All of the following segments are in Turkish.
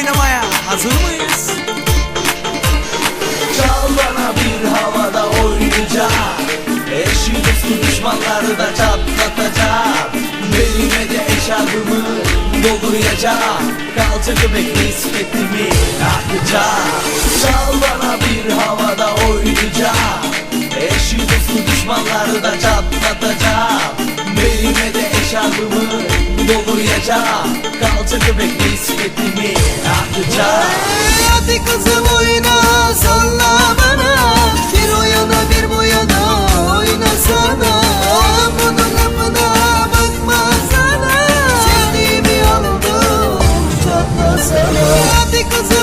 oynamaya hazır mıyız? Çal bana bir havada oynayacak Eşi dostu düşmanları da çatlatacak Belime de eşarbımı dolduracak Kalça göbek nispetimi akacak Çal bana bir havada oynayacak Eşi dostu düşmanları da çatlatacak Belime de eşarbımı dolduracak Kalça göbek nispetimi akacak Hadi kızım oyna salla bana. Bir o yana bir bu yana oynasana Bunun lafına bakma sana. Sevdiğimi aldım çatlasana. Hadi kızım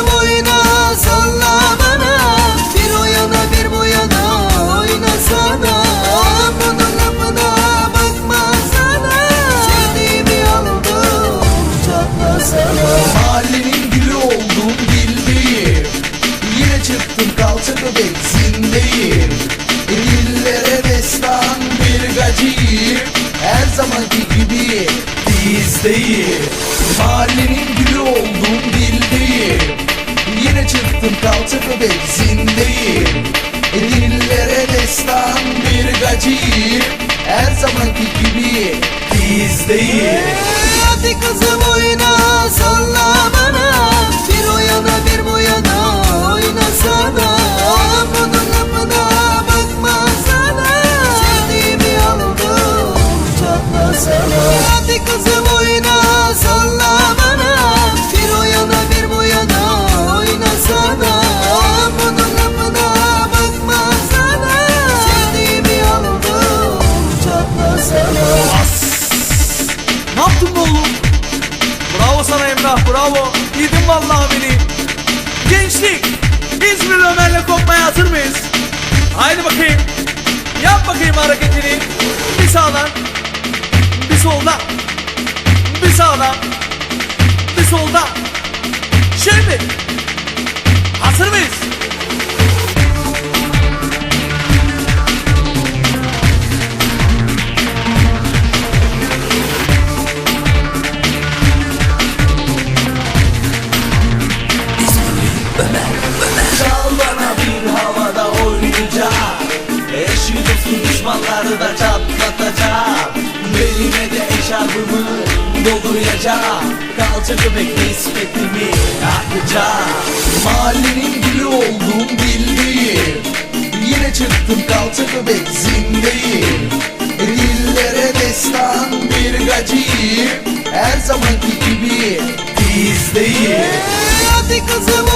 Mahallenin gülü oldum bildiğim. Yine çıktım kalça göbek zindeyim Dillere destan bir gacıyım Her zamanki gibi dizdeyim Mahallenin gülü oldum bildiğim. Yine çıktım kalça göbek zindeyim Dillere destan bir gacıyım Her zamanki gibi dizdeyim Yedin vallahi beni. Gençlik. İzmir Ömer'le kopmaya hazır mıyız? Haydi bakayım. Yap bakayım hareketini. Bir sağdan. Bir soldan. Bir sağdan. Bir soldan. Şimdi. Eşi dostu düşmanları da çatlatacak Belime de eşarbımı dolduracak Kalça göbek nispetimi akacak Mahallenin gülü oldum bildiğim Yine çıktım kalça göbek zindeyim. Dillere destan bir gacıyım. Her zamanki gibi dizdeyim Hadi kızım